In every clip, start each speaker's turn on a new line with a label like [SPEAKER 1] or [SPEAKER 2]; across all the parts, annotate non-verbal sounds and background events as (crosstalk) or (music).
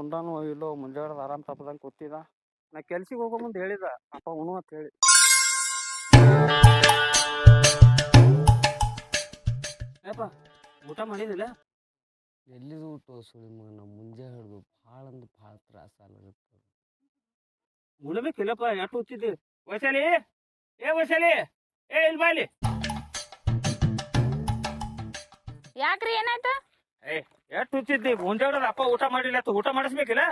[SPEAKER 1] ಉಂಡಾನು ಇಲ್ಲೋ ಮುಂಜಾನೆ ಆರಾಮ್ ತಪ್ಪದಂಗೆ ಕೂತಿದ. ನಾ ಕೆಲ್ಸಿಗೆ ಹೋಗೋ ಮುಂದೆ ಹೇಳಿದ ಅಪ್ಪ ಉಣು ಅಂತ ಹೇಳಿ. ಏಪ್ಪ ಊಟ ಮಾಡಿದಿಲ್ಲ
[SPEAKER 2] ಎಲ್ಲಿದು ಊಟ ಸುಳಿ ಮಗನ? ಮುಂಜೆ ಹಿಡಿದು ಭಾಳ ಅಂದ್ರೆ ಭಾಳ ತ್ರಾಸ ಆಗತ್ತೆ
[SPEAKER 1] ಉಣಬೇಕಿಲ್ಲಪ್ಪ ಎಷ್ಟು ಹುಚ್ಚಿದ್ದಿ ವೈಶಾಲಿ ಏ ವೈಶಾಲಿ ಏ ಇಲ್ಲಿ ಬಾಲಿ
[SPEAKER 3] ಯಾಕ್ರಿ ಏನಾಯ್ತು?
[SPEAKER 1] ಎಷ್ಟು ಹುಚ್ಚಿದ್ದಿ ಮುಂಜಾನೆ ಅಪ್ಪ ಊಟ ಮಾಡಿಲ್ಲ ಊಟ ಮಾಡಿಸ್ಬೇಕಿಲ್ಲ?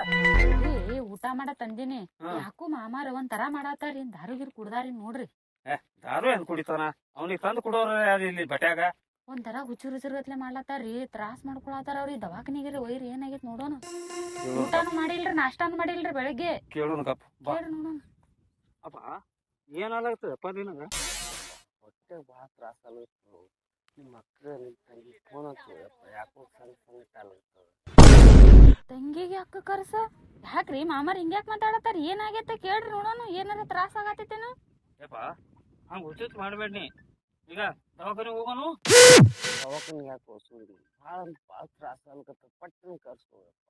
[SPEAKER 3] ಏ ಊಟ ಮಾಡ ತಂದಿನಿ. ಯಾಕೋ ಮಾಮಾರ ಒಂಥರ ಮಾಡಾತಾರಿ ದಾರು ಗಿರ್ ಕುಡ್ದಾರಿ ನೋಡ್ರಿ.
[SPEAKER 1] ದಾರು ಏನ್ ಕುಡಿತಾನ? ಅವ್ನಿಗೆ ತಂದು ಕುಡೋರ ಇಲ್ಲಿ ಬಟ್ಯಾಗ?
[SPEAKER 3] ಒಂಥರ ಹುಚ್ಚುರ್ ಹುಚ್ಚುರ್ಗತ್ಲೆ ಮಾಡ್ಲತ್ತಾರಿ ತ್ರಾಸ್ ಮಾಡ್ಕೊಳತಾರ ಅವ್ರಿ. ದವಾಖಾನಿಗಿರಿ ಒಯ್ರಿ ಏನಾಗೈತ್ ನೋಡೋಣ ಊಟಾನು ಮಾಡಿಲ್ರಿ ನಾಷ್ಟಾನು ಮಾಡಿಲ್ರಿ ಬೆಳಗ್ಗೆ.
[SPEAKER 1] ಕೇಳೋಣ ಕಪ್ಪ ಬಾ.
[SPEAKER 3] ಕೇಳ್ರಿ ನೋಡೋಣ
[SPEAKER 1] ಅಪ್ಪ ಏನಾಗತ್ತೆ ಅಪ್ಪ ನಿನಗ?
[SPEAKER 2] ಹೊಟ್ಟೆ ಭಾಳ ತ್ರಾಸ ಆಗತ್ತೆ ನಿಮ್ಮ ಅಕ್ಕ ನಿಮ್ಮ ತಂಗಿ ಫೋನ್ ಹಚ್ಚಿದಪ್ಪ ಯಾಕೋ ಸಣ್ಣ
[SPEAKER 3] ತಂಗಿಗೆ ಅಕ್ಕ ಕರ್ಸ? ಯಾಕ್ರಿ ಮಾಮರ್ ಹಿಂಗ್ಯಾಕ್ ಮಾತಾಡತಾರ ಏನಾಗೈತೆ ಕೇಳ್ರಿ ನೋಡೋನು ಏನಾರ ತ್ರಾಸ ಆಗತ್ತೇನು
[SPEAKER 1] ಏಪ್ಪ ಹಂಗ ಉಚಿತ ಮಾಡಬೇಡಿ ಈಗ ದವಾಖಾನೆ ಹೋಗೋನು?
[SPEAKER 2] ದವಾಖಾನೆ ಯಾಕೆ ಸುಳಿ ಭಾಳ ಭಾಳ ತ್ರಾಸ ಆಗತ್ತೆ ಪಟ್ಟನ ಕರ್ಸ್ಕೋಯಪ್ಪ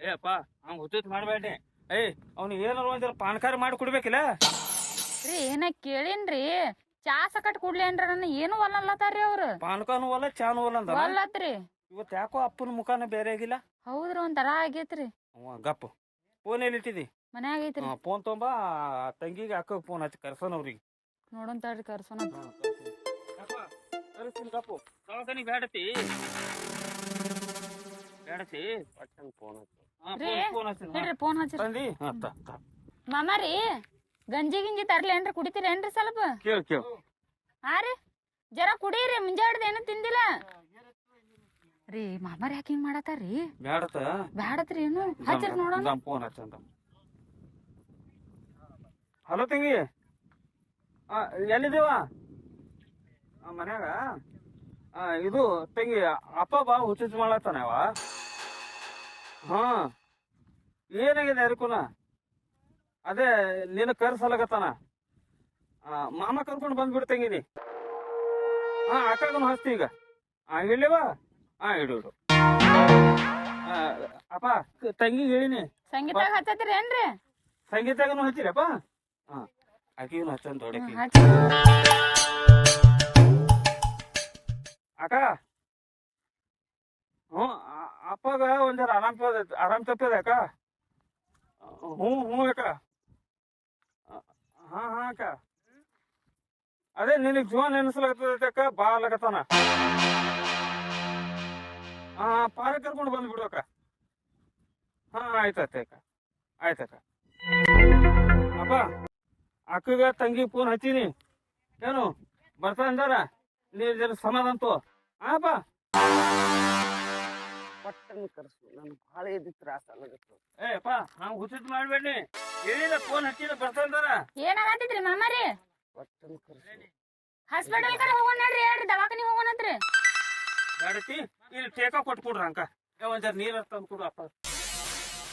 [SPEAKER 1] ಏ ಅಪ್ಪ ಹಂಗ ಉಚಿತ ಮಾಡ್ಬೇಡಿ ಏಯ್ ಅವ್ನಿಗೆ ಏನಾರ ಒಂದಿರ ಪಾನಕಾರ ಮಾಡಿ ಕೊಡ್ಬೇಕಿಲ್ಲ?
[SPEAKER 3] ರೀ ಏನ ಕೇಳೇನ್ರಿ. ಚಾ ಸಕಟ್ ಕುಡ್ಲೇನ್ರ ನನ್ನ ಏನು ಒಲ್ಲಲ್ಲತಾರ್ರಿ ಅವ್ರು?
[SPEAKER 1] ಪಾನ್ಕಾನು ಒಲ್ಲ ಚಾನು ಒಲ್ಲ ಅಂದ
[SPEAKER 3] ಒಲ್ಲತ್ರಿ
[SPEAKER 1] ಇವತ್ತು ಯಾಕೋ ಅಪ್ಪನ ಮುಖಾನ ಬೇರೆ ಆಗಿಲ್ಲ?
[SPEAKER 3] ಹೌದ್ರ ಒಂಥರ ಆಗೇತ್ರಿ.
[SPEAKER 1] ಅವ ಗಪ್ಪ. ಫೋನ್ ಎಲ್ಲಿ ಇಟ್ಟಿದಿ
[SPEAKER 3] ಮನ್ಯಾಗ ಐತ್ರಿ
[SPEAKER 1] ಫೋನ್ ತೊಂಬ ತಂಗಿಗೆ ಅಕ್ಕ ಫೋನ್ ಹಚ್ಚಿ ಕರ್ಸೋಣ ಅವ್ರಿಗೆ.
[SPEAKER 3] ನೋಡೋಣ ತಡ್ರಿ ಕರ್ಸೋಣ
[SPEAKER 1] ಕಳಿಸ್ತೀನಿ ಗಪ್ಪು ದವಾಖಾನಿಗೆ ಬೇಡತಿ ಬೇಡತಿ
[SPEAKER 2] ಪಟ್ಟನ ಫೋನ್ ಹಚ್ಚಿ.
[SPEAKER 3] ರೀ,
[SPEAKER 1] ಫೋನ್
[SPEAKER 3] ಹಚ್ಚಿ.
[SPEAKER 1] ತಂದಿ.
[SPEAKER 3] ಮಾಮಾರಿ ಗಂಜಿ ಗಿಂಜಿ ತರ್ಲೇನ್ರಿ ಕುಡಿತೀರೇನ್ರಿ ಸ್ವಲ್ಪ?
[SPEAKER 1] ಕೇಳು ಕೇಳು.
[SPEAKER 3] ಹಾ ರೀ ಜರ ಕುಡೀರಿ ಮುಂಜಾಡ್ದ ಏನು ತಿಂದಿಲ್ಲ. ರೀ ಮಾಮಾರಿ ಯಾಕೆ ಹಿಂಗ್ ಮಾಡತಾರ್ರಿ
[SPEAKER 1] ಬೇಡತ
[SPEAKER 3] ಬ್ಯಾಡತ್ರಿ ಏನು? ಹಚ್ಚಿರಿ ನೋಡೋಣ.
[SPEAKER 1] ಫೋನ್ ಹಚ್ಚಂತ ಹಲೋ ತಂಗಿ. ಆ, ಎಲ್ಲಿದ್ದೀವ? ಆ, ಮನ್ಯಾಗ? ಆ, ಇದು ತಂಗಿ ಅಪ್ಪ ಬಾ ಹುಚ್ಚುಚ್ಚು ಮಾಡತ್ತಾನವ ಹಾ. ಏನಾಗಿದೆ ಯಾರಿಕುನ ಅದೇ ನಿನ್ನ ಕರ್ಸಲಕತ್ತಾನ ಆ, ಮಾಮ ಕರ್ಕೊಂಡು ಬಂದ್ಬಿಡು ತಂಗಿನಿ. ಹಾ ಅಕ್ಕಗನು ಹಸ್ತಿ ಈಗ. ಹಾ ಇಡ್ಲಿವ ಹಾ ಇಡು ಇಡು. ಅಪ್ಪ ತಂಗಿ ಹೇಳಿನಿ.
[SPEAKER 3] ಸಂಗೀತ ಹಚ್ಚತ್ರಿ ಏನ್ರಿ?
[SPEAKER 1] ಸಂಗೀತಾಗನು ಹಚ್ಚಿರಪ್ಪ? ಹಾ ಆಕಿಗೂ ಹಚ್ಚನ್
[SPEAKER 3] ಹಚ್ಚಿರಿ.
[SPEAKER 1] ಅಕ್ಕ. ಹ್ಞೂ ಅಪ್ಪಗ ಒಂದ್ ಜರ ಆರಾಮ್ ಆರಾಮ್ ತಪ್ಪದ ಅಕ್ಕ. ಹ್ಞೂ ಹ್ಞೂ ಅಕ್ಕ. ಹಾ ಹಾ, ಅಕ್ಕ. ಅದೇ ನಿನಗ್ ಜೋನ್ ನೆನಸ್ಲಾಗತ್ತದ ಅಕ್ಕ ಬಾ ಅಲ್ಲಕತ್ತಾನ ಹಾ ಪಾರ ಕರ್ಕೊಂಡು ಬಂದ್ಬಿಡು ಅಕ್ಕ. ಹಾ ಆಯ್ತತ್ತೆ ಅಕ್ಕ ಆಯ್ತಕ್ಕ ಅಪ್ಪ, ಅಕ್ಕಗ ತಂಗಿ ಫೋನ್ ಹಚ್ಚೀನಿ. ಏನು, ಬರ್ತಾ ಅಂದಾರ? ನೀರ್ ಜರ ಸಮಾಧಾನ ತೋ ಹಾಪ
[SPEAKER 2] ಪಟ್ಟನ ಕರ್ಸು. ನನ್ ಭಾಳ ಇದು ತ್ರಾಸ ಆಗತ್ತೆ
[SPEAKER 1] ಏ ಅಪ್ಪ ಹಂಗ ಹುಚ್ಚಿದ್ ಮಾಡ್ಬೇಡಿ ಹೇಳಿದ ಫೋನ್ ಹಚ್ಚಿದ ಬರ್ತಾ ಅಂದಾರ
[SPEAKER 3] ಏನಾಗತ್ತಿದ್ರಿ ಮಾಮಾರಿ?
[SPEAKER 2] ಪಟ್ಟನ್ ಕರ್ಸು.
[SPEAKER 3] ಹಾಸ್ಪಿಟಲ್ ಕಡೆ ಹೋಗೋಣ ನಡ್ರಿ ಹೇಳ್ರಿ ದವಾಖಾನಿಗೆ ಹೋಗೋಣತ್ರಿ
[SPEAKER 1] ಬೇಡತಿ ಇಲ್ಲಿ ಟೇಕ ಕೊಟ್ಬಿಡ್ರ ಅಂಕ. ಏ ಒಂದ್ ಜರ ನೀರ್ ತಂದು ಕೊಡು ಅಪ್ಪ.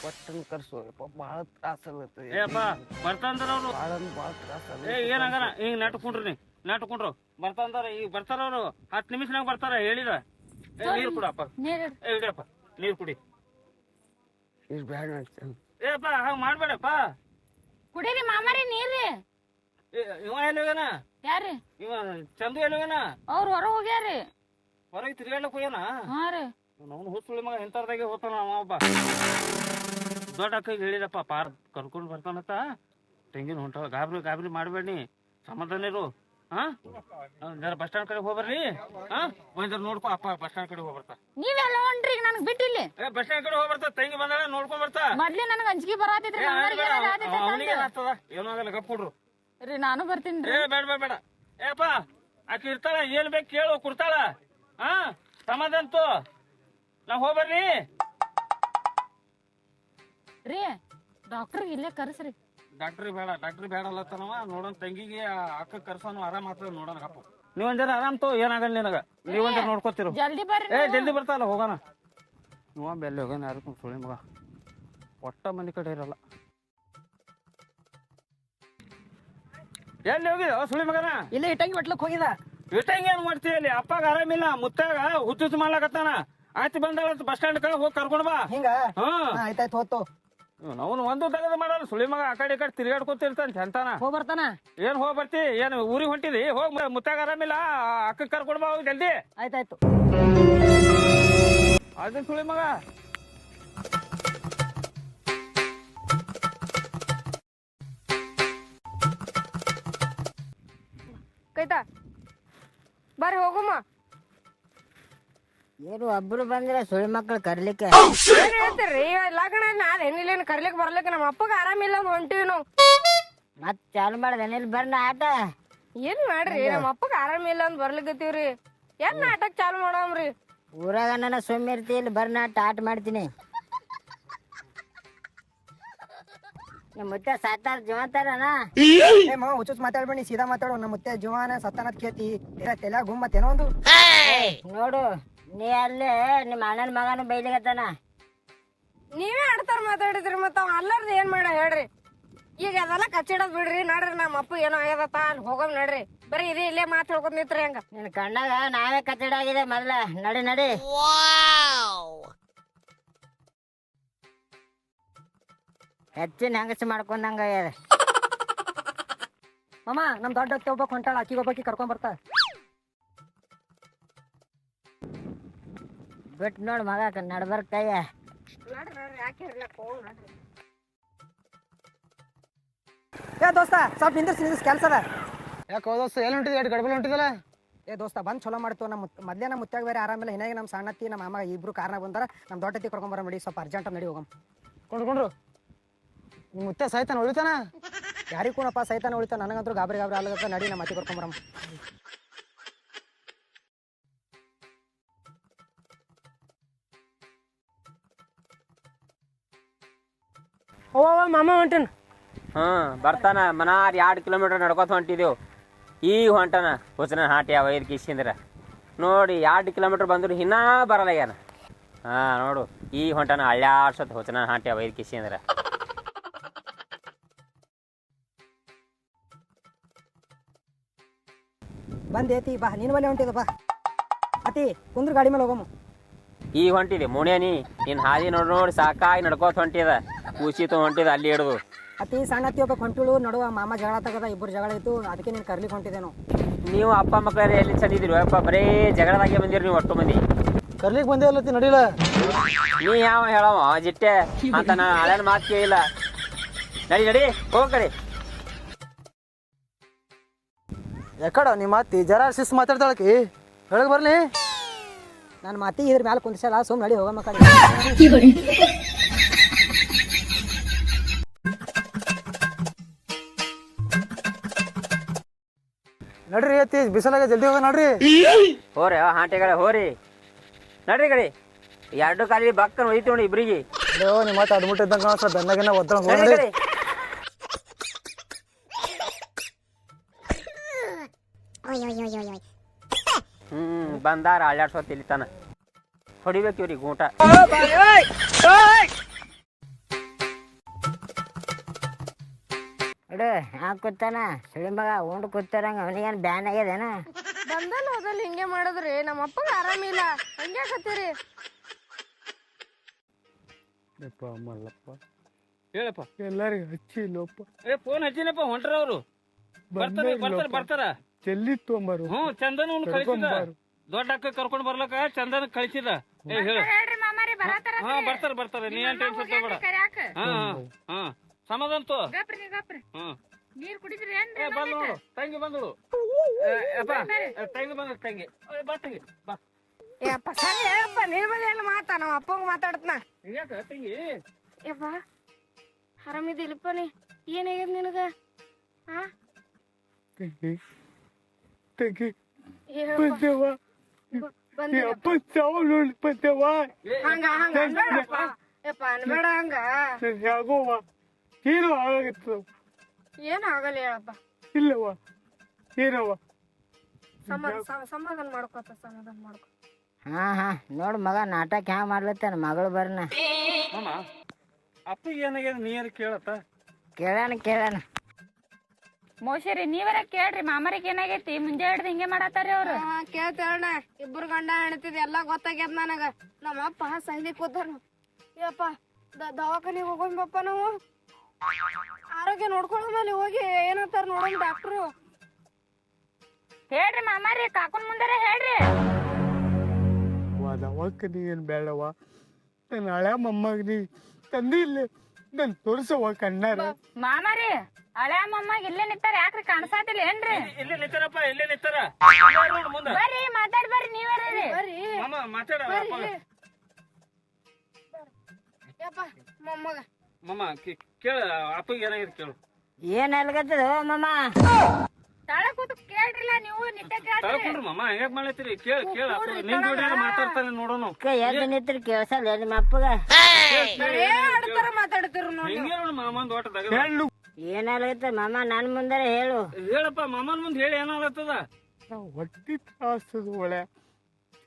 [SPEAKER 2] ಪಟ್ಟನ ಕರ್ಸು. ಯಪ್ಪ ಭಾಳ ತ್ರಾಸ ಆಗತ್ತೆ
[SPEAKER 1] ಏ ಅಪ್ಪ ಬರ್ತಾ ಅಂದಾರ ಅವ್ರು.
[SPEAKER 2] ಭಾಳ ಅಂದ್ರೆ ಭಾಳ ತ್ರಾಸ
[SPEAKER 1] ಏ ಏನಂಗಾರ ಈಗ ನಟ್ಕೊಂಡ್ರಿ ನೀ. ನಟ್ಕೊಂಡ್ರು. ಬರ್ತಾ ಅಂದಾರ ಈಗ ಬರ್ತಾರ ಅವ್ರು. ಹತ್ತು ನಿಮಿಷನಾಗ ಬರ್ತಾರ ಹೇಳಿದ. ನೀರ್ ಕುಡಪ್ಪ ಇಡ್ರಪ್ಪ. ನೀರು ಕುಡಿ.
[SPEAKER 2] ಇಷ್ಟು ಬ್ಯಾಡ ನಡ್ಸನ್
[SPEAKER 1] ಏ ಅಪ್ಪ ಹಂಗ ಮಾಡ್ಬೇಡಪ್ಪ.
[SPEAKER 3] ಕುಡೀರಿ ಮಾಮಾರಿ ನೀರ್ರಿ.
[SPEAKER 1] ಏ, ಇವ ಎಲ್ಲೋಗ್ಯಾನ
[SPEAKER 3] ಯಾರ್ರಿ?
[SPEAKER 1] ಇವ ಚಂದು ಎಲ್ಲೋಗ್ಯಾನ
[SPEAKER 3] ಅವ್ರು ಹೊರಗೆ ಹೋಗ್ಯಾರಿ
[SPEAKER 1] ಹೊರಗೆ ತಿರ್ಗಾಡ್ಲಕ್ ಹೋಗ್ಯಾನ?
[SPEAKER 3] ಹಾ ರೀ.
[SPEAKER 1] ಅವನು ಹುಸುಳಿ ಮಗ ಎಂತರ್ದಾಗೆ ಹೋಗ್ತಾನ ಅವ ಒಬ್ಬ. ದೊಡ್ಡ ಅಕ್ಕಗೆ ಹೇಳಿದಪ್ಪ ಪಾರ್ ಕರ್ಕೊಂಡು ಬರ್ತಾನತ್ತ ತೆಂಗಿನ ಹೊಂಟ ಗಾಬರಿ ಗಾಬರಿ ಮಾಡಬೇಡಿ. ಸಮಾಧಾನ ಇರು. ಹಾ? ಬಸ್ ಸ್ಟ್ಯಾಂಡ್ ಕಡೆ ಹೋಗ್ಬರ್ರಿ. ಹಾ? ಒಂದ್ ಜರ ನೋಡ್ಕೊ ಅಪ್ಪ ಬಸ್ ಸ್ಟ್ಯಾಂಡ್ ಕಡೆ ಹೋಗ್ಬರ್ತಾ.
[SPEAKER 3] ನೀವೆಲ್ಲ ಹೊಂಟ್ರಿ ಈಗ ನನಗೆ ಬಿಟ್ಟಿಲ್ಲಿ
[SPEAKER 1] ಬಸ್ ಸ್ಟ್ಯಾಂಡ್ ಕಡೆ ಹೋಗ್ಬರ್ತಾ ತಂಗಿ ಬಂದಾಗ ನೋಡ್ಕೊಂಡ್ ಬರ್ತಾ.
[SPEAKER 3] ಮೊದ್ಲೇ ನನಗೆ ಅಂಜಿಕೆ ಬರಾತಿದ್ರಿ
[SPEAKER 1] ಅವನಿಗೆ. ಆಗ್ತದ? ಏನೂ ಆಗಲ್ಲ ಗಪ್ ಕೊಡ್ರು.
[SPEAKER 3] ರೀ ನಾನು ಬರ್ತೀನಿ
[SPEAKER 1] ಏ ಬೇಡ ಬೇಡ ಬೇಡ. ಏಪ್ಪ ಆಕೆ ಇರ್ತಾಳ ಏನ್ ಬೇಕು ಕೇಳು ಕೊಡ್ತಾಳ ಹಾ ಸಮಾಧಾನಂತು ನಾ ಹೋಗ್ಬರ್ರಿ
[SPEAKER 3] ರೀ ಡಾಕ್ಟರ್ ಇಲ್ಲೇ ಕರ್ಸ್ರಿ.
[SPEAKER 1] ಡಾಕ್ಟ್ರಿ ಬೇಡ ಡಾಕ್ಟ್ರಿ ಬೇಡ ಅಲ್ಲತ್ತನವ. ನೋಡೋಣ ತಂಗಿಗೆ ಅಕ್ಕ ಕರ್ಸೋನು ಆರಾಮ್ ಆಗ್ತದ ನೋಡೋಣ ಅಪ್ಪ ನೀವ್ ಒಂದ್ ಆರಾಮ್ ತೋ ಏನಾಗಲ್ಲ ನಿನಗ? ನೀವ್ ಒಂದ್ ನೋಡ್ಕೋತಿರು.
[SPEAKER 3] ಜಲ್ದಿ ಬರ್ರಿ
[SPEAKER 1] ಏ ಜಲ್ದಿ ಬರ್ತಾಲ್ಲ ಹೋಗೋಣ. ನೀವ ಬೆಲ್ಲಿ ಹೋಗೋಣ ಯಾರು ಸುಳಿ ಮಗ ಒಟ್ಟ ಮನೆ ಕಡೆ ಇರಲ್ಲ. ಎಲ್ಲಿ ಹೋಗಿದ ಸುಳಿ ಮಗನ
[SPEAKER 2] ಇಲ್ಲ ಇಟ್ಟಂಗಿ ಬಟ್ಲಕ್ ಹೋಗಿದ.
[SPEAKER 1] ಇಟ್ಟಂಗ ಏನ್ ಮಾಡ್ತೀಯ ಅಲ್ಲಿ ಅಪ್ಪಗ ಆರಾಮಿಲ್ಲ ಮುತ್ತಾಗ ಹುಚ್ಚುಚ್ಚು ಮಾಡ್ಲಾಕತ್ತಾನ. ಆಯ್ತು ಬಂದಾಳ ಬಸ್ ಸ್ಟ್ಯಾಂಡ್ ಕಡೆ ಹೋಗಿ ಕರ್ಕೊಂಡ್ ಬಾ.
[SPEAKER 4] ಹಿಂಗ?
[SPEAKER 1] ಹ್ಮ್
[SPEAKER 4] ಹಾ, ಆಯ್ತಾಯ್ತು ಹೋತು
[SPEAKER 1] ಅವನು ಒಂದು ತಗದ ಮಾಡಲ್ಲ ಸುಳಿ ಮಗ ಆ ಕಡೆ ಈ ಕಡೆ ತಿರ್ಗಾಡ್ಕೊತಿರ್ತಾನೆ ಚಂತಾನ
[SPEAKER 4] ಹೋಗ್ ಬರ್ತಾನ?
[SPEAKER 1] ಏನ್ ಹೋಗ್ ಬರ್ತಿ? ಏನ್ ಊರಿಗೆ ಹೊಂಟಿದಿ? ಹೋಗ್ ಮ- ಮುತ್ತಾಗ ಆರಾಮಿಲ್ಲ? ಅಕ್ಕ ಕರ್ಕೊಂಡ್ ಬಾ ಹೋಗ್ ಜಲ್ದಿ.
[SPEAKER 4] ಆಯ್ತಾಯ್ತು.
[SPEAKER 1] ಅದನ್ ಸುಳಿ ಮಗ.
[SPEAKER 5] ಕೈತಾ? ಬರ್ರಿ ಹೋಗುಮ
[SPEAKER 6] ಏನು ಒಬ್ರು ಬಂದ್ರೆ ಸುಳಿ ಮಕ್ಕಳು ಕರ್ಲಿಕ್ಕೆ?
[SPEAKER 5] ಏನ್ ಹೇಳ್ತೀರಿ? ಲಗ್ನ ನಾನ್ ಏನಿಲ್ಲ ಕರ್ಲಿಕ್ ಬರ್ಲಿಕ್ಕೆ ನಮ್ಮ ಅಪ್ಪಗ ಆರಾಮಿಲ್ಲ ಅಂತ ಹೊಂಟಿವಿ ನಾವು.
[SPEAKER 6] ಮತ್ ಚಾಲು ಮಾಡ್ದೆ ಇಲ್ಲಿ ಬರ್ನ ಆಟ.
[SPEAKER 5] ಏನ್ ಮಾಡ್ರಿ? ನಮ್ಮ ಅಪ್ಪಗ ಆರಾಮಿಲ್ಲ ಅಂತ ಬರ್ಲಿಕತ್ತೀವ್ರಿ. ಏನ್ ನಾಟಕ ಚಾಲು ಮಾಡಮ್ರಿ?
[SPEAKER 6] ಊರಾಗ ನನ್ನ ಸುಮ್ಮನೆ ಇರ್ತಿ ಇಲ್ಲಿ ಬರ್ನ ಆಟ ಆಟ ಮಾಡ್ತೀನಿ. ನಿಮ್ಮ ಮುತ್ತೆ ಸಾತಾರ ಜೀವಂತಾರಣ
[SPEAKER 4] ಏ! ಮಾವ ಮಾತಾಡ್ಬೇಡಿ ಸೀದಾ ಮಾತಾಡು. ನಮ್ಮ ಮುತ್ತೆ ಜೀವನ ಸತ್ತಾನ ಕೇತಿ ತೆಲ ಗುಮ್ಮತ್ತೇನೋ ಒಂದು?
[SPEAKER 6] ನೋಡು. ನೀ ಅಲ್ಲೇ ನಿಮ್ಮ ಅಣ್ಣನ ಮಗನು ಬೈಲಿಗತ್ತಾನ
[SPEAKER 5] ನೀವೇ ಆಡ್ತಾರ ಮಾತಾಡಿದ್ರಿ ಮತ್ತ ಅವ ಅಲ್ಲರ್ದು ಏನ್ ಮಾಡ ಹೇಳ್ರಿ. ಈಗ ಅದೆಲ್ಲ ಕಚ್ಚಿಡೋದ್ ಬಿಡ್ರಿ ನಡ್ರಿ ನಮ್ಮ ಅಪ್ಪ ಏನೋ ಆಗ್ಯದತ್ತ ಅಲ್ಲಿ ಹೋಗಮ್ ನಡ್ರಿ. ಬರೀ ಇದೇ ಇಲ್ಲೇ ಮಾತು ಹೇಳ್ಕೊತ ನಿಂತ್ರಿ ಹಂಗ?
[SPEAKER 6] ನಿನ್ನ ಕಣ್ಣಾಗ ನಾವೇ ಕಚ್ಚಡ ಆಗಿದೆ ಮೊದ್ಲ. ನಡಿ ನಡಿ. ಹೆಚ್ಚಿನ ಹೆಂಗಸ ಮಾಡ್ಕೊಂಡಂಗ ಆಗ್ಯದ. (laughs)
[SPEAKER 4] ಮಾಮ ನಮ್ ದೊಡ್ಡ ಅತ್ತೆ ಒಬ್ಬ ಹೊಂಟಾಳ ಅಕ್ಕಿ ಒಬ್ಬಾಕಿ ಕರ್ಕೊಂಡ್ ಬರ್ತಾ
[SPEAKER 6] ಬಿಟ್ಟು ನೋಡಿ ಮಗ ನಡ್ಬರ್ ಕೈಯ.
[SPEAKER 4] ಏ ದೋಸ್ತ ಸ್ವಲ್ಪ ನಿಂದಿರ್ಸಿ ನಿಂದಿರ್ಸಿ ಕೆಲಸ ಅದ.
[SPEAKER 7] ಯಾಕೆ ದೋಸ್ತ ಎಲ್ಲಿ ಹೊಂಟಿದೆ ಎರಡು ಗಡ್ಬಲ್ ಹೊಂಟಿದಲ್ಲ?
[SPEAKER 4] ಏ ದೋಸ್ತ ಬಂದು ಚಲೋ ಮಾಡ್ತು ನಮ್ಮ ಮೊದ್ಲೇ ನಮ್ಮ ಮುತ್ತಾಗ ಬೇರೆ ಆರಾಮಿಲ್ಲ ಹಿನಾಗಿ ನಮ್ಮ ಸಣ್ಣತ್ತಿ ನಮ್ಮ ಮಾಮ ಇಬ್ರು ಕಾರಣ ಬಂದಾರ ನಮ್ಮ ದೊಡ್ಡತ್ತಿ ಕರ್ಕೊಂಬರ ಬರ ನಡಿ ಸ್ವಲ್ಪ ಅರ್ಜೆಂಟ್ ನಡಿ ಹೋಗಮ್.
[SPEAKER 7] ಕೊಂಡ್ಕೊಂಡ್ರು ನಿಮ್ಮ ಮುತ್ತೆ ಸೈತಾನ ಉಳಿತಾನ
[SPEAKER 4] ಯಾರಿಗೂ ಕೂಡಪ್ಪ ಸೈತಾನ ಉಳಿತಾನ ನನಗಂತೂ ಗಾಬರಿ ಗಾಬರಿ ಆಗ್ಲತ್ತ ನಡಿ ನಮ್ಮ ಅತ್ತಿ ಕರ್ಕೊಂಡ್
[SPEAKER 5] ಓ ಮಾಮ ಹೊಂಟನ.
[SPEAKER 2] ಹಾ ಬರ್ತಾನ. ಮನಾರ್ ಎರಡು ಕಿಲೋಮೀಟರ್ ನಡ್ಕೋತ ಹೊಂಟಿದೇವು. ಈಗ ಹೊಂಟನ ಹುಚ್ಚನ ಹಾಟಿ ಅವ ಐದು ಕಿಶಿಂದ್ರ ನೋಡಿ ಎರಡು ಕಿಲೋಮೀಟರ್ ಬಂದ್ರು ಇನ್ನೂ ಬರಲ್ಲ ಏನ ಹಾ ನೋಡು ಈಗ ಹೊಂಟನ ಹಳ್ಯಾಡ್ಸತ್ ಹುಚ್ಚನ ಹಾಟಿ ಅವ ಐದು ಕಿಶಿಂದ್ರ
[SPEAKER 4] ಬಂದ್ ಬಾ ನಿನ್ನ ಮನೆ ಹೊಂಟಿದ ಬಾ. ಅತಿ ಕುಂದ್ರ ಗಾಡಿ ಮೇಲೆ ಹೋಗಮ್ಮ.
[SPEAKER 2] ಈಗ ಹೊಂಟಿದೆ ಮುನೇನಿ ನಿನ್ ಹಾದಿ ನೋಡಿ ನೋಡಿ ಸಾಕಾಗಿ ನಡ್ಕೋತ ಹೊಂಟಿದ. ಕೂಸಿತು ಹೊಂಟಿದ ಅಲ್ಲಿ ಹಿಡ್ದು.
[SPEAKER 4] ಅತಿ ಸಣ್ಣತ್ತಿ ಒಬ್ಬ ಹೊಂಟಿಳು. ನಡುವ ಮಾಮ ಜಗಳ ತಗದ ಇಬ್ಬರು ಜಗಳ ಇತ್ತು. ಅದಕ್ಕೆ ನೀನು ಕರ್ಲಿಕ್ಕೆ ಹೊಂಟಿದೇನು.
[SPEAKER 2] ನೀವು ಅಪ್ಪ ಮಕ್ಕಳ ಎಲ್ಲಿ ಚಂದಿದ್ರಿ ಅಪ್ಪ ಬರೇ ಜಗಳದಾಗೆ ಬಂದಿರಿ ನೀವು ಒಟ್ಟು ಮಂದಿ.
[SPEAKER 7] ಕರ್ಲಿಕ್ಕೆ ಬಂದೇ ಅಲ್ಲತ್ತಿ ನಡಿಲ್ಲ
[SPEAKER 2] ನೀ ಯಾವ ಹೇಳವ ಜಿಟ್ಟೆ. ಅಂತ ನಾ ಹಳೆನ ಮಾತು ಕೇಳಿಲ್ಲ. ನಡಿ ನಡಿ ಹೋಗ್ರಿ ಕಡೆ
[SPEAKER 7] ಯಾಕಡ ನಿಮ್ಮ ಅತ್ತಿ ಜರ ಶಿಸ್ ಮಾತಾಡ್ತಾಳಕಿ ಹೇಳಕ್ ಬರ್ಲಿ.
[SPEAKER 4] ನನ್ನ ಮಾತಿ ಇದ್ರ ಮ್ಯಾಲೆ ಕುಂದಿಸಲ್ಲ ಸುಮ್ ನಡಿ ಹೋಗಮ್ಮ ಕಡೆ.
[SPEAKER 7] ಅತ್ತಿ ಬಿಸಿಲಾಗ ಜಲ್ದಿ ಹೋಗ ನೋಡ್ರಿ.
[SPEAKER 2] ಹೋರಿ ಹಾಂಟೆಗಳ ಹೋರಿ. ನಡ್ರಿ ಕಡೆ. ಎರಡು ಕಾಲಿ ಬಕ್ಕನ್ ಒಯ್ತು ನೋಡಿ ಇಬ್ರಿಗೆ.
[SPEAKER 7] ಅಯ್ಯೋ ನಿಮ್ಮ ಮತ್ತೆ ಅಡ್ಮಿಟ್ ಇದ್ದಂಗ ಕಾಣಿಸ್ತ ದನ್ನಗಿನ ಒತ್ತಡ
[SPEAKER 2] ನಡ್ರಿ
[SPEAKER 7] ನೋಡಿ
[SPEAKER 2] ಕಡೆ. ಹ್ಮ್ ಬಂದಾರ ಅಳ್ಳಾಡ್ಸೋ ತಿಲಿತಾನ ಹೊಡಿಬೇಕು ಇವ್ರಿಗೆ ಊಟ.
[SPEAKER 6] ನೋಡು ಆ ಕೂತಾನ. ಸುಳಿ ಮಗ ಉಂಡು ಕೂತಾರಂಗ. ಅವನಿಗೇನು ಬ್ಯಾನ್ ಆಗ್ಯದೇನ?
[SPEAKER 5] ಬಂದಲ್ಲ ಹೋದಲ್ಲಿ ಹಿಂಗೆ ಮಾಡಿದ್ರಿ. ನಮ್ಮ ಅಪ್ಪಗ ಆರಾಮಿಲ್ಲ ಹಂಗೆ ಕತ್ತೀರಿ
[SPEAKER 1] ಹೇಳಪ್ಪ.
[SPEAKER 7] ಎಲ್ಲರಿಗೂ ಹಚ್ಚಿ ಲೋಪ
[SPEAKER 1] ಏ ಫೋನ್ ಹಚ್ಚಿನಪ್ಪ ಹೊಂಟ್ರ ಅವರು. ಬರ್ತಾರೆ ಬರ್ತಾರ ಬರ್ತಾರ.
[SPEAKER 7] ಚೆಲ್ಲಿ ತೊಂಬರು.
[SPEAKER 1] ಹ್ಞೂ ಚಂದನ ಅವ್ನು ಕಳಿಸಿದ. ದೊಡ್ಡ ಅಕ್ಕ ಕರ್ಕೊಂಡ್ ಬರ್ಲಕ್ಕ ಚಂದನ ಕಳಿಸಿದ. ಏ ಹೇಳು.
[SPEAKER 3] ಹೇಳ್ರಿ ಮಾಮಾರಿ ಬರತಾರ
[SPEAKER 1] ಹಾ ಬರ್ತಾರ ಬರ್ತಾರ. ನೀ ಏನ್ ಟೆನ್ಷನ್ ತಗೋಬೇಡ.
[SPEAKER 3] ಕರ್ಯಾಕ.
[SPEAKER 1] ಹಾ ಹಾ, ಹಾ ಸಮಾಧಾನ ತೋ
[SPEAKER 3] ಗಪ್ರಿ ಗಪ್ರಿ.
[SPEAKER 1] ಹ್ಮ್.
[SPEAKER 3] ನೀರ್ ಕುಡಿದ್ರಿ
[SPEAKER 1] ಏ
[SPEAKER 3] ಏನ್ರಿ
[SPEAKER 1] ಬಂದ್ ನೋಡು ತಂಗಿ ಬಂದಳು. ಯಪ್ಪ, ತಂಗಿ ಬಂದ ತಂಗಿ. ಬಾ ತಂಗಿ ಬಾ.
[SPEAKER 5] ಯಪ್ಪ ಸರಿ ಹೇಳಪ್ಪ ಬಲ್ಲಿ ಏನು ಮಾತಾ ನಮ್ಮ ಅಪ್ಪಂಗ ಮಾತಾಡ್ತನ.
[SPEAKER 1] ಯಾಕ ತಂಗಿ?
[SPEAKER 5] ಯಪ್ಪ ಆರಾಮಿದಿಲ್ಲಪ್ಪ ನೀ? ಏನಾಗ್ಯದ ನಿನಗ? ಹಾ ಹೇಳಪ್ಪ ಬ- ಬಂದಿಲ್ಲಪ್ಪ. ಹಂಗ ಹಂಗ ಅನ್ಬೇಡಪ್ಪ. ಯಪ್ಪ ಅನ್ಬೇಡ ಹಂಗ.
[SPEAKER 7] ಏನು ಆಗಿತ್ತು
[SPEAKER 5] ಏನು ಆಗಲ್ಲ ಹೇಳಪ್ಪ.
[SPEAKER 7] ಇಲ್ಲವ ಏನವ
[SPEAKER 5] ಸಮಾಧಾನ ಸಮ- ಸಮಾಧಾನ ಮಾಡ್ಕೋತ ಸಮಾಧಾನ ಮಾಡ್ಕೊ.
[SPEAKER 6] ಹಾ ಹಾ. ನೋಡು ಮಗ ನಾಟಕ ಹ್ಯಾಂಗ ಮಾಡ್ಲತ್ತಾನ ಮಗಳು ಬರ್ನ.
[SPEAKER 1] ಮಾಮ ಅಪ್ಪಿಗೆ ಏನಾಗ್ಯದ ಕೇಳತ್ತ?
[SPEAKER 6] ಕೇಳಣ ಕೇಳಣ
[SPEAKER 3] ಮೋಶರಿ ನೀವರ ಕೇಳ್ರಿ ಮಾಮರಿಗೆ ಏನಾಗೈತಿ? ಮುಂಜಾನೆ ಹಿಡ್ದು ಹಿಂಗೆ ಮಾಡತ್ತಾರಿ ಅವ್ರು.
[SPEAKER 5] ಹಾ ಕೇಳ್ತೇವಣ್ಣ ಇಬ್ರು ಗಂಡ ಹೆಣ್ತಿದ್ ಎಲ್ಲ ಗೊತ್ತಾಗ್ಯದ ನನಗ. ನಮ್ಮ ಅಪ್ಪ ಸಂಜೆ ಕೂತಾರ ಯಪ್ಪ ದವಾಖಾನಿಗೆ ಹೋಗೋಣಪ್ಪ ನಾವು. ಆರೋಗ್ಯ ನೋಡ್ಕೊಳ್ಳೋಣ ಮೇಲೆ ಹೋಗಿ ಏನಂತಾರ ನೋಡೋಣ ಡಾಕ್ಟ್ರು
[SPEAKER 3] ಹೇಳ್ರಿ ಮಾಮಾರಿ ಕಾಕನ್ ಮುಂದಾರ ಹೇಳ್ರಿ.
[SPEAKER 8] ದವಾಖ ನೀ ಏನು ಬೇಡವ ನನ್ನ ಹಳೆ ಮೊಮ್ಮಗ ನೀ ತಂದಿಲ್ಲ ನನ್ ತೋರ್ಸವ ಕಣ್ಣಾರ.
[SPEAKER 3] ಮಾಮಾರಿ ಹಳೆ ಮೊಮ್ಮಗ ಇಲ್ಲೇ ನಿಂತಾರ ಯಾಕ್ರಿ ಕಾಣಿಸಾತಿಲ್ಲ ಏನ್ರಿ?
[SPEAKER 1] ಇಲ್ಲಿ ನಿಂತಾರಪ್ಪ ಇಲ್ಲಿ ನಿಂತಾರ. ಮುಂದ
[SPEAKER 3] ಬರ್ರಿ ಮಾತಾಡ್ ಬರ್ರಿ ನೀವೇ
[SPEAKER 5] ಬರ್ರಿ
[SPEAKER 1] ಮಾಮ ಮಾತಾಡ
[SPEAKER 5] ಯಪ್ಪ ಮೊಮ್ಮಗ.
[SPEAKER 1] ಮಾಮ ಕೇ- ಕೇಳ ಅಪ್ಪ ಏನಾಗಿದೆ ಕೇಳು.
[SPEAKER 6] ಏನ್ ಅಲ್ಗತ್ತದ ಮಮ್ಮ
[SPEAKER 3] ತಾಳ ಕೂತು ಕೇಳ್ರಿಲ್ಲ ನೀವು ನಿತ್ಯ ಕೇಳ್ರಿ.
[SPEAKER 1] ತಳ್ಕೊಂಡ್ರಿ ಮಾಮ ಹೆಂಗ್ ಮಾಡತ್ತೀರಿ ಕೇಳ ಕೇಳ ನಿನ್ ಜೋಡಿ ಮಾತಾಡ್ತಾನೆ ನೋಡೋಣ
[SPEAKER 6] ಎದ್ದು ನಿಂತ್ರಿ ಕೇಳ್ಸಲ್ಲ ನಿಮ್ಮ ಅಪ್ಪಗ?
[SPEAKER 5] ಬರೇ ಆಡ್ತಾರ ಮಾತಾಡ್ತಿರು ನೋಡಿ.
[SPEAKER 1] ಹಿಂಗೆ ನೋಡು ಮಾಮಂದ್ ಓಟದಾಗ
[SPEAKER 8] ಹೇಳು.
[SPEAKER 6] ಏನ್ ಅಲ್ಗತ್ತ ಮಮ್ಮ ನನ್ ಮುಂದಾರ ಹೇಳು.
[SPEAKER 1] ಹೇಳಪ್ಪ ಮಾಮನ್ ಮುಂದೆ ಹೇಳಿ ಏನಾಗತ್ತದ?
[SPEAKER 8] ನಾವು ಹೊಟ್ಟಿ ತ್ರಾಸದ ಒಳೆ.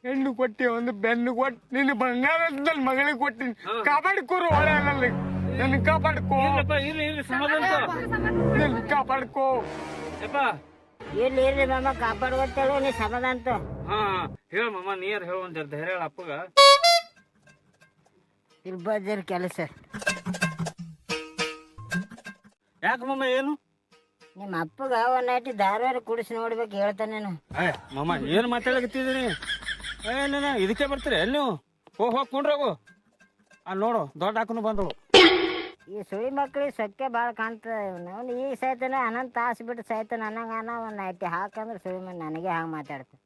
[SPEAKER 8] ಹೆಣ್ಣು ಕೊಟ್ಟಿ ಒಂದು ಬೆನ್ನು ಕೊಟ್ಟು ನಿನ್ನ ಬಂಗಾರದಲ್ಲಿ ನನ್ನ ಮಗಳಿಗೆ ಕೊಟ್ಟಿನಿ. ಕಾಪಾಡ್ಕೋರು ಒಳೆ ಅಲ್ಲ ನನ್ನ ಕಾಪಾಡ್ಕೋ.
[SPEAKER 1] ಇಲ್ಲಿ ಇಲ್ಲಿ ಸಮಾಧಾನ.
[SPEAKER 8] ನನ್ನ ಕಾಪಾಡ್ಕೋ.
[SPEAKER 1] ಯಪ್ಪ.
[SPEAKER 6] ಇರ್ಲಿ ಇರ್ಲಿ ಮಮ್ಮ ಕಾಪಾಡ್ಕೊತೇಳು ನೀ ಸಮಾಧಾನ ಅಂತ
[SPEAKER 1] ಹಾ ಹೇಳ ಮಾಮ ನೀರ್ ಹೇಳು ಅಂತ ಧೈರ್ಯ ಹೇಳ ಅಪ್ಪಗ.
[SPEAKER 6] ಇರ್ಬೋದಿರ್ ಕೆಲಸ.
[SPEAKER 1] ಯಾಕೆ ಮಾಮ ಏನು?
[SPEAKER 6] ನಿಮ್ಮ ಅಪ್ಪಗ ಒಂದ್ ನೈಟಿ ಧಾರವಾಡ ಕುಡಿಸಿ ನೋಡ್ಬೇಕು ಹೇಳ್ತಾನೆ ನಾನು.
[SPEAKER 1] ಏ ಮಾಮ ಏನ್ ಏ ಏನೇನ ಇದಕ್ಕೆ ಬರ್ತೀರಿ. ಎಲ್ಲಿ ನೀವು? ಹೋಗ್ ಹೋಗ್ ಕುಂಡ್ರೋಗು. ಅಲ್ಲಿ ನೋಡು ದೊಡ್ಡ ಹಾಕೊಂಡು ಬಂದಳು.
[SPEAKER 6] ಈ ಸುಳಿ ಮಕ್ಳಿಗೆ ಸೊಕ್ಕೆ ಭಾಳ ಕಾಣ್ತದೆ ಅವ್ನು ಈ ಸಾಯ್ತಾನೆ ಅನಂತ ತಾಸು ಬಿಟ್ಟು ಸಾಯ್ತಾನೆ ನನಗೆ ಅನ್ನ ಒಂದು ನೈಟಿ ಹಾಕಂದ್ರೆ ಸುಳಿ ಮನೆ ನನಗೆ ಹಾಗೆ ಮಾತಾಡ್ತಾನೆ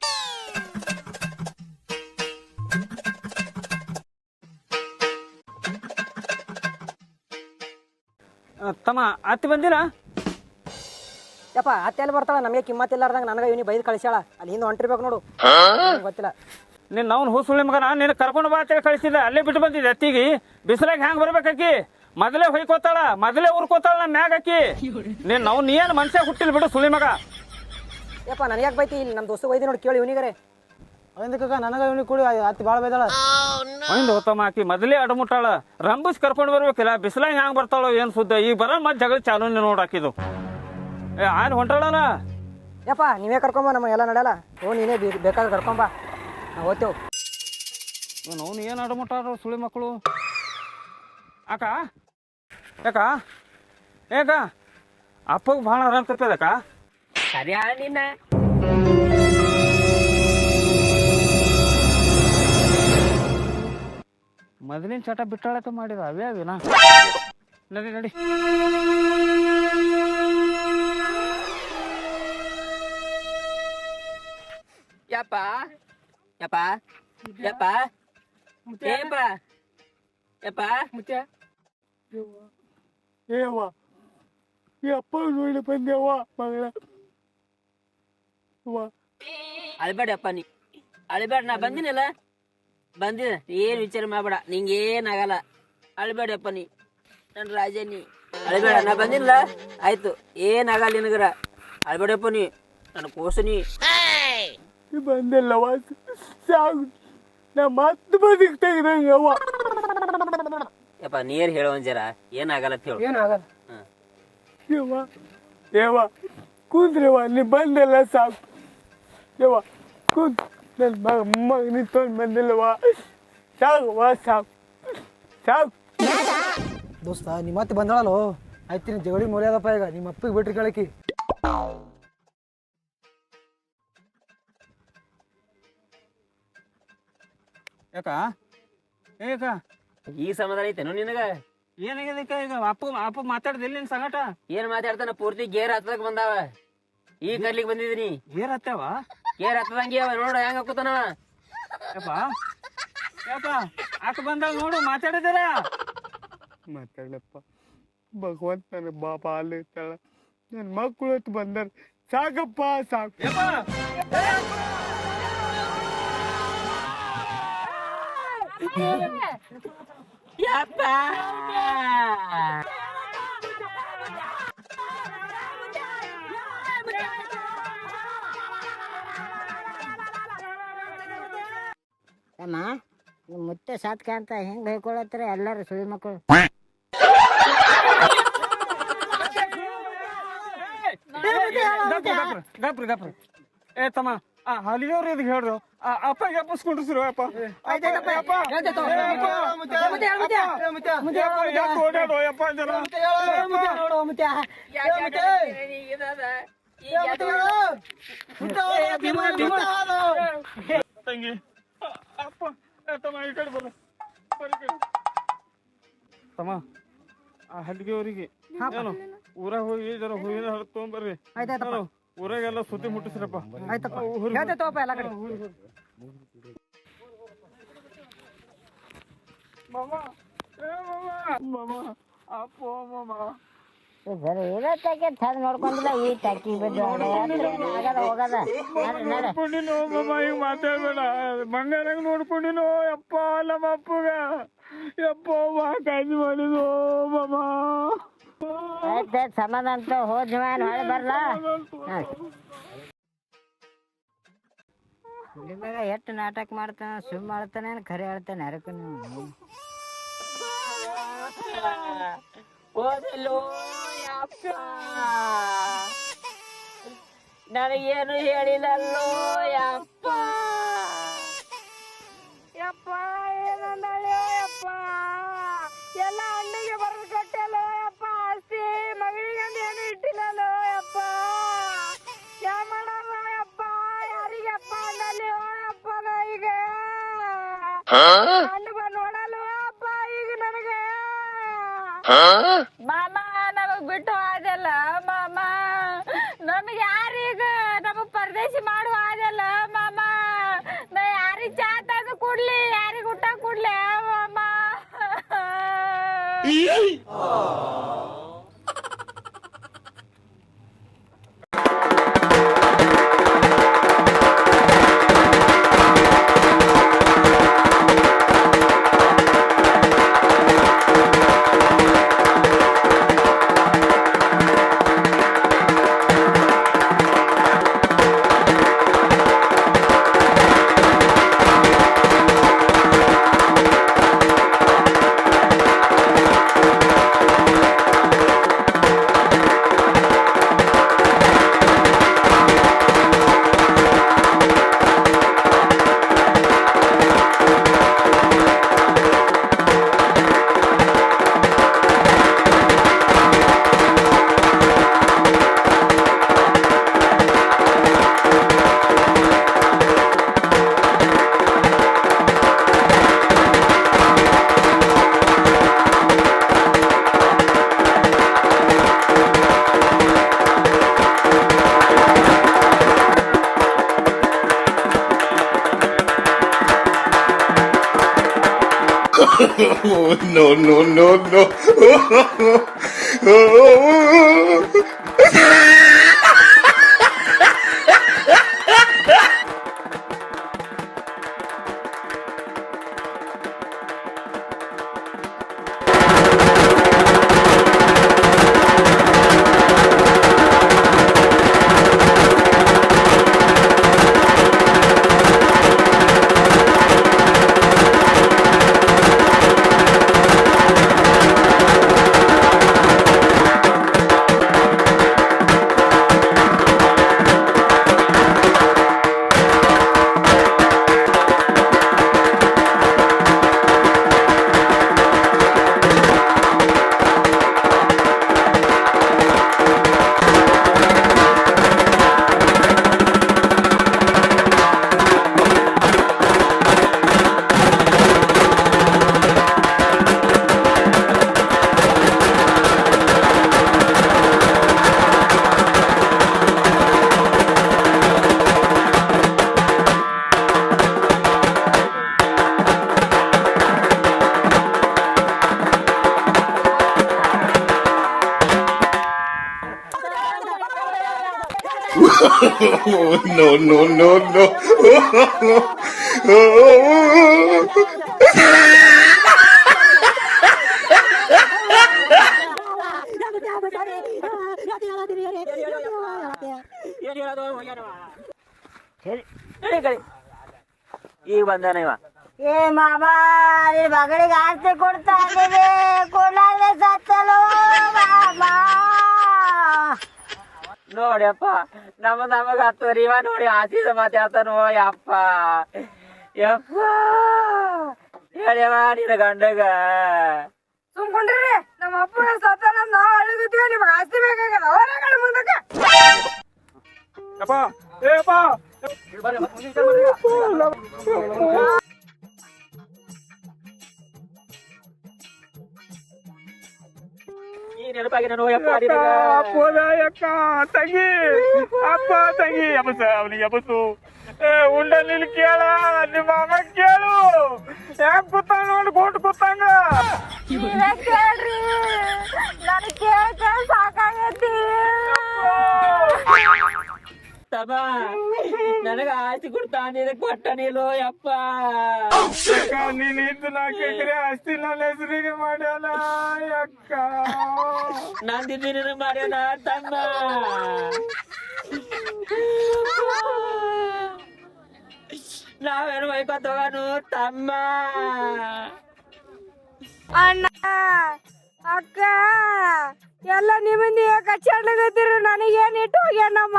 [SPEAKER 1] ತಮ್ಮ ಅತ್ತಿ ಬಂದಿಲ್ಲ?
[SPEAKER 4] ಯಪ್ಪ ಅತ್ತೆ ಅಲ್ಲಿ ಬರ್ತಾಳ? ನಮಗೆ ಕಿಮ್ಮತ್ತಿಲ್ಲಾರ್ದಂಗೆ ನನಗೆ ಇವನಿ ಬೈದು ಕಳಿಸ್ಯಾಳ. ಅಲ್ಲಿ ಹಿಂದೆ ಹೊಂಟಿರ್ಬೇಕು ನೋಡು. ನಂಗ್ ಗೊತ್ತಿಲ್ಲ.
[SPEAKER 1] ನಿನ್ನ ಅವ್ನು ಹೂಸುಳಿ ಮಗನ ನಿನ್ನ ಕರ್ಕೊಂಡು ಬಾ ಅಂತೇಳಿ ಕಳಿಸಿದ್ದೆ. ಅಲ್ಲೇ ಬಿಟ್ಟು ಬಂದಿದ್ದೆ ಅತ್ತಿಗೆ. ಬಿಸಿಲಾಗಿ ಹ್ಯಾಂಗ ಬರ್ಬೇಕಾಕಿ ಮೊದಲೇ ಹೊಯ್ಕೋತಾಳ ಮೊದಲೇ ಉರ್ಕೋತಾಳ ನಮ್ಮ ಮ್ಯಾಗ ಹಾಕಿ ನೀನ್ ನಾವು ನೀ ಏನು ಮನುಷ್ಯ ಹುಟ್ಟಿಲ್ ಬಿಡು ಸುಳಿ ಮಗ.
[SPEAKER 4] ಯಪ್ಪ ನನಗೆ ಯಾಕೆ ಬೈತಿ? ಇಲ್ಲಿ ನಮ್ಮ ದೋಸ್ತ ಬೈದಿ ನೋಡಿ ಕೇಳಿ ಇವನಿಗರೆ.
[SPEAKER 7] ಅವನಿಗೆ ನನಗ ಇವನಿಗೆ ಕೂಡಿ ಅತ್ತಿ ಭಾಳ ಬೈದಾಳ
[SPEAKER 1] ಹೊಯ್ದು ಹೋತಮ್ಮ ಆಕಿ ಮೊದಲೇ ಅಡಮುಟ್ಟಾಳ. ರಂಬಿಸಿ ಕರ್ಕೊಂಡು ಬರ್ಬೇಕಿಲ್ಲ ಬಿಸಿಲಾಗ ಹ್ಯಾಂಗ ಬರ್ತಾಳೋ ಏನು ಸುದ್ದ ಈಗ ಬರ ಮತ್ತೆ ಜಗಳ ಚಾಲು ನೋಡಾಕಿದು ಏ ಆನ್ ಹೊಂಟಾಳಲ್ಲ
[SPEAKER 4] ಯಪ್ಪ ನೀವೇ ಕರ್ಕೊಂಬ ನಮ್ಮ ಎಲ್ಲ ನಡೆಯಲ್ಲ. ಓ ನೀನೇ ಬೇ- ಬೇಕಾದ್ರೆ ಕರ್ಕೊಂಬ. ನಾವು ಓದ್ತೇವು
[SPEAKER 1] ಅವ್ನು ಏನು ಅಡಮುಟ್ಟಾರ ಸುಳಿ ಮಕ್ಕಳು? ಅಕ್ಕ ಯಾಕ? ಏಕ ಅಪ್ಪಗೆ ಭಾಳ ಆರಾಮ್ ತಪ್ಪದಕ್ಕ
[SPEAKER 2] ಸರಿ ನಿನ್ನ.
[SPEAKER 1] ಮೊದಲಿನ ಚಟ ಬಿಟ್ಟಾಳತ ಮಾಡಿದ ಅವೇ ಅವಿನ ನಡಿ ನಡಿ.
[SPEAKER 2] ಯಪ್ಪ ಯಪ್ಪ ಯಪ್ಪ. ಯಪ್ಪ. ಯಪ್ಪ.
[SPEAKER 8] ಏವ? ಈ ಅಪ್ಪ ನೋಡಿ ಬಂದೇವ ಮಗಳ. ಅಳಬೇಡ
[SPEAKER 2] ಅಳ್ಬೇಡಪ್ಪ ನೀ. ಅಳ್ಬೇಡ ನಾ ಬಂದಿನಲ್ಲ? ಬಂದಿನ ಏನ್ ವಿಚಾರ ಮಾಡಬೇಡ. ನಿಂಗೆ ಏನಾಗಲ್ಲ ಅಳ್ಬೇಡಪ್ಪ ನೀ. ನನ್ ರಾಜ ನೀ. ಅಳ್ಬೇಡ ನಾ ಬಂದಿಲ್ಲ ಆಯ್ತು. ಏನಾಗಲ್ಲ ನಿನಗರ. ಅಳ್ಬೇಡಪ್ಪ ನೀ. ನನ್ನ ಕೋಸು ನೀ.
[SPEAKER 8] ಬಂದಲ್ಲವ ಸಾಗು ನಾ ಮತ್ತೆ ಬದುಕ್ ತೆಗ್ದಂಗ
[SPEAKER 2] ನೀರ್ ಹೇಳು ಒಂದ್ ಜರ. ಏನಾಗಲ್ಲ ಅಂತ ಹೇಳು.
[SPEAKER 4] ಏನಾಗಲ್ಲ.
[SPEAKER 8] ಯವ್ವ ಯವ್ವ ಕುಂದ್ರವ್ವ ನೀ ಬಂದಿಲ್ಲ ಸಾಕು. ಯವ್ವ ಕುಂತ್. ನನ್ನ ಮಗ ಮಗ ನಿಂತ್ಕೊಂಡು ಬಂದಿಲ್ಲವ ಸಾಕವ್ವ ಸಾಕು ಸಾಕು.
[SPEAKER 7] ದೋಸ್ತ ನಿಮ್ಮ ಮತ್ತೆ ಬಂದಳಲೋ ಆಯ್ತು ನೀನು ಜಗಡಿ ಮೂಲೆ ಈಗ. ನಿಮ್ಮ ಅಪ್ಪಿಗೆ ಬಿಟ್ರಿ ಕೇಳಕಿ.
[SPEAKER 1] ಯಾಕ? ಏಕ
[SPEAKER 2] ಈ ಸಮಾಧಾನ ಐತೇನು ನಿನಗ
[SPEAKER 1] ಏನಾಗಿದೆ ಈಗ ಅಪ್ಪ ಅಪ್ಪ ಮಾತಾಡ್ದಿಲ್ಲ ನಿನ್ ಸಂಗಟ
[SPEAKER 2] ಏನ್ ಮಾತಾಡ್ತಾನ ಪೂರ್ತಿ ಗೇರ್ ಹತ್ತದಕ್ ಬಂದಾವ ಈಗ ಕರ್ಲಿಕ್ ಬಂದಿದೀನಿ
[SPEAKER 1] ಗೇರ್ ಹತ್ತವ
[SPEAKER 2] ಗೇರ್ ಹತ್ತದಂಗೆ ಅವ ನೋಡು ಹೆಂಗ ಹಾಕುತ್ತಾನವ
[SPEAKER 1] ಯಪ್ಪ ಯಪ್ಪ ಅಕ್ಕ ಬಂದಾಗ ನೋಡು ಮಾತಾಡಿದಾರ
[SPEAKER 8] ಮಾತಾಡಪ್ಪ ಭಗವಂತ ನನ್ನ ಬಾಪ ಅಲ್ಲಿ ಇರ್ತಾಳ ನನ್ನ ಮಕ್ಕಳು ಹೊತ್ತು ಬಂದಾರ ಸಾಕಪ್ಪ ಸಾಕು
[SPEAKER 1] ಯಪ್ಪ
[SPEAKER 2] ಯಪ್ಪ
[SPEAKER 6] ಅಮ್ಮ ನಿಮ್ಮ ಮುತ್ತೆ ಸಾತ್ಕ ಅಂತ ಹೆಂಗ್ ಹೇಳ್ಕೊಳತ್ತಾರ ಎಲ್ಲಾರು ಸುಳಿ ಮಕ್ಕಳು
[SPEAKER 1] ಏ, ಗಪ್ರ ಗಪ್ರ ಗಪ್ರ ಏ ತಮ್ಮ ಆ ಹಲಿಯವ್ರು ಇದಕ್ಕೆ ಹೇಳ್ರು ಆ ಅಪ್ಪ ಎಪ್ಪಸ್ಕೊಂಡ್ರು ಅಪ್ಪ. ಅಪ್ಪ. ತಂಗಿ. ಅಪ್ಪ ತಮ್ಮ ಈ ಕಡೆ. ತಮ್ಮ ಆ ಹಡ್ಗೆ ಅವರಿಗೆ ಊರ ಊರಾಗ ಹೋಗಿ ಜರ ಹೂವಿನ ಹರಿದು ಬರ್ರಿ.
[SPEAKER 4] ಆಯ್ತಾಯ್ತಪ್ಪ.
[SPEAKER 1] ಏನು, ಊರಾಗೆಲ್ಲ ಸುದ್ದಿ ಮುಟ್ಟಿಸ್ರಪ್ಪ.
[SPEAKER 4] ಆಯ್ತಪ್ಪ.
[SPEAKER 1] ಆ, ಊರಿಗೆ
[SPEAKER 4] ಹೇಳ್ತೇತೋಪ್ಪ ಎಲ್ಲ ಕಡೆ.
[SPEAKER 1] ಮಾಮ ಏ ಮಾಮ ಮಾಮ ಅಪ್ಪ ಮಾಮ.
[SPEAKER 6] ಚಂದ ನೋಡ್ಕೊಂಡಿಲ್ಲ ಈ ಟಕ್ಕಿ ಬಿದ್ದು ಆಗದ ಹೋಗದ.
[SPEAKER 1] ನೋಡ್ಕೊಂಡಿನೋ ಮಾಮ ಈಗ ಮಾತಾಡ್ಬೇಡ. ಬಂಗಾರಾಗ ನೋಡ್ಕೊಂಡಿನೋ ಯಪ್ಪ ನಮ್ಮ ಅಪ್ಪಗ. ಯಪ್ಪ ಕಾಳಜಿ ಮಾಡಿದು ಮಾಮ.
[SPEAKER 6] ಆಯ್ತು ಸಮಾಧಾನ ಅಂತ ಹೋದ್ ಜೀವನ ಹೊಳೆ ಬರ್ಲಾ? ಹುಡುಗ ಎಷ್ಟು ನಾಟಕ ಮಾಡ್ತಾನ, ಸುಮ್ ಮಾಡ್ತಾನೆ ಖರೆ ಹೇಳ್ತಾನೆ ಯಾರಕ್ಕೂ ನೀವು
[SPEAKER 5] ಓದಲು ನನಗೇನು ಹೇಳಿಲ್ಲಲ್ಲೋ ಯಪ್ಪ.
[SPEAKER 9] ಹಣ್ಣು ಬಂದು ನೋಡಲ್ಲ ಅಪ್ಪ ಈಗ ನನಗೆ
[SPEAKER 3] ಮಾಮ ನಮಗ್ ಬಿಟ್ಟು ಆದಲ್ಲ ಮಾಮ. ನಮಗ್ ಯಾರೀಗ ನಮಗ್ ಪರದೇಶಿ ಮಾಡು ಆದಲ್ಲ ಮಾಮ. ನಾ ಯಾರಿಗ್ ಚಾ ತಂದು ಕೊಡ್ಲಿ ಯಾರಿಗ್ ಊಟ ಕೊಡ್ಲಿ ಮಾಮ.
[SPEAKER 10] No, no, no, no.
[SPEAKER 5] ಏನ್ ಹೇಳೋದು ಹೋಗ್ಯಾನವ. ಸರಿ ನಡಿ ಕಳಿ. ಈಗ ಬಂದಾನ ಇವ
[SPEAKER 6] ಏ ಮಾಮ ಈ ಮಗಳಿಗೆ ಆಸ್ತಿ ಕೊಡ್ತಾ ಇದೀವಿ ಕೊಡಲಾರ್ದೆ ಸತ್ತಲು ಮಾಮ
[SPEAKER 2] ನೋಡ್ಯಪ್ಪ. ನಮ್ಮ ನಮಗ ಹತ್ತುವರಿ ಇವ ನೋಡಿ ಆಸೀಸ ಮಾತಾಡ್ತಾನೋ ಯಪ್ಪ ಯಪ್ಪ. ಹೇಳ್ಯವ ನಿನ್ನ ಗಂಡಗ.
[SPEAKER 5] ಸುಮ್ಕೊಂಡ್ರಿ ನಮ್ಮ ಅಪ್ಪ ಸತ್ತಾನ ನಾವ್ ಅಳಗತ್ತೀವಿ ನಿಮ್ಗೆ ಆಸ್ತಿ ಬೇಕಾಗದ ಅವರಗಳ ಮುಂದಕ್ಕೆ?
[SPEAKER 2] ಯಪ್ಪ ನೆನಪಾಗಿ ನಾನು
[SPEAKER 8] ಅಪ್ಪ ತಂಗಿ ಅಪ್ಪ ತಂಗಿ ಎಬಸ ಅವನಿಗೆ ಎಬಸು. ಉಂಡಲ್ಲಿ ಉಂಡ ನಿಲ್ ಕೇಳ ನಿಮ್ಮ ಅಮ್ಮ ಕೇಳು. ಯಾಕೆ ಕೂತಾಗ ನೋಡಿ ಕೊಟ್ಟು ಕೂತಾಗ?
[SPEAKER 3] ಕೇಳ್ರಿ. ನನಗೆ ಕೇಳ ಕೇಳ್ ಸಾಕಾಗೈತಿ
[SPEAKER 2] ತಮ್ಮ ನನಗ ಆಸ್ತಿ ಕೊಡ್ತಾ ಕೊಟ್ಟ ಕೊಟ್ಟನಿಲ್ಲೋ ಯಪ್ಪ.
[SPEAKER 8] ನೀನ್ ಇದ್ದು ನಾಲ್ಕು ಎಕರೆ ಆಸ್ತಿ ನನ್ನ ಹೆಸರಿಗೆ ಮಾಡ್ಯಾನ ಅಕ್ಕ
[SPEAKER 2] ನಂದಿದ್ದೀನಿ ಮಾಡ್ಯಾನ ತಮ್ಮ ನಾವೇನು ತಗೋನು ತಮ್ಮ.
[SPEAKER 5] ಅಣ್ಣ ಅಕ್ಕ ಎಲ್ಲ ನಿಮ್ಮಿಂದ ಕಚ್ಚಾಡ್ಲಾಗತ್ತಿರು ನನಗೇನು ಇಟ್ಟು ಹೋಗ್ಯಾನ ನಮ್ಮ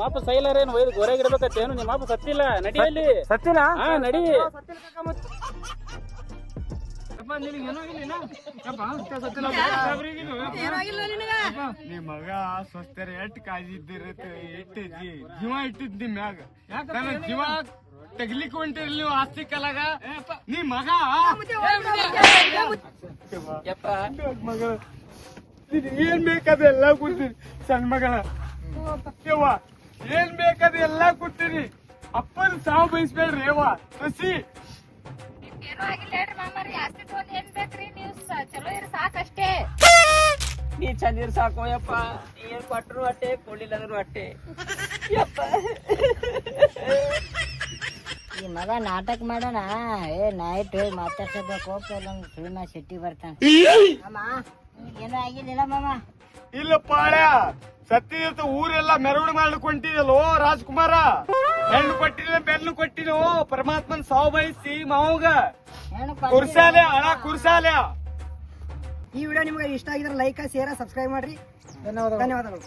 [SPEAKER 1] ನಿಮ್ಮ ಅಪ್ಪ ಸೈಲರೇನು ಒಯ್ದು ಗೊರೆಗೆ ಇಡ್ಬೇಕತ್ತೇನು ನಿಮ್ಮ ಅಪ್ಪ ಸತ್ತಿಲ್ಲ. ನಡಿಯಲ್ಲಿ
[SPEAKER 8] ಸತ್ತಿನ
[SPEAKER 1] ಹಾ ನಡಿ.
[SPEAKER 8] ನಿಮ್ ಮಗ ಸ್ವಸ್ಥರ ಎಟ್ ಕಾಜಿ ಇದ್ದಿರತ್ತ ಜೀವ ಇಟ್ಟಿದ್ ನಿಮ್ ಮ್ಯಾಗ. ನನ್ನ ಜೀವ ತೆಗ್ಲಿಕ್ ಹೊಂಟಿರ್ಲಿ ನೀವು ಆಸ್ತಿ ಕಲಾಗ. ನೀ ಮಗ?
[SPEAKER 2] ಯಪ್ಪ.
[SPEAKER 8] ಮಗ ನೀನ್ ಏನ್ ಬೇಕಾದ ಎಲ್ಲ ಕೊಡ್ತೀನಿ ಸಣ್ಣ ಮಗಳ. ಯವ್ವ ಏನ್ ಬೇಕಾದ ಎಲ್ಲ ಕೊಟ್ಟಿರಿ ಅಪ್ಪನ ಸಾವು ಬಯಸ್ಬೇಡ್ರಿ ಯವ್ವ ಸಸಿ.
[SPEAKER 3] ಏನೋ ಆಗಿಲ್ಲ ಹೇಳ್ರಿ ಮಾಮಾರಿ ಆಸ್ತಿ ತಗೊಂಡ್ ಏನ್ ಬೇಕ್ರಿ? ನೀವು ಸ- ಚಲೋ ಇರಿ ಸಾಕಷ್ಟೇ.
[SPEAKER 2] ನೀ ಚಂದಿರ್ ಸಾಕು ಯಪ್ಪ ನೀ ಏನ್ ಕೊಟ್ರು ಅಟ್ಟೆ ಕೊಡ್ಲಿಲ್ಲ ಅಂದ್ರು ಅಟ್ಟೆ. ಯಪ್ಪ
[SPEAKER 6] ಈ ಮಗ ನಾಟಕ ಮಾಡೋಣ. ಏ ನೈಟ್ ಮಾತಾಡ್ಸಬೇಕು ಹೋಗ್ತಿಲ್ಲ ಸುಳಿಮ ಸಿಟ್ಟಿ ಬರ್ತಾನೆ. ಅಮ್ಮ ಏನೂ ಆಗಿಲ್ಲ ಮಾಮ.
[SPEAKER 8] ಇಲ್ಲ ಪಾಳ್ಯ ಸತ್ಯದ ಊರೆಲ್ಲ ಮೆರವಣಿಗೆ ಮಾಡ್ಕೊಂಟಿದಲ್ಲೋ ರಾಜ್ಕುಮಾರ? ಹೆಣ್ಣು ಕೊಟ್ಟಿಲ್ಲ ಬೆನ್ನು ಕೊಟ್ಟಿನೋ ಪರಮಾತ್ಮನ್ ಸಾವು ಬಯಸಿ ಮಾವಗ ಕುರ್ಸಾಲೆ ಅಣ ಕುರ್ಸಾಲೆ.
[SPEAKER 4] ಈ ವಿಡಿಯೋ ನಿಮಗೆ ಇಷ್ಟ ಆಗಿದ್ರೆ ಲೈಕ್ ಶೇರ್ ಸಬ್ಸ್ಕ್ರೈಬ್ ಮಾಡ್ರಿ. ಧನ್ಯವಾದಗಳು.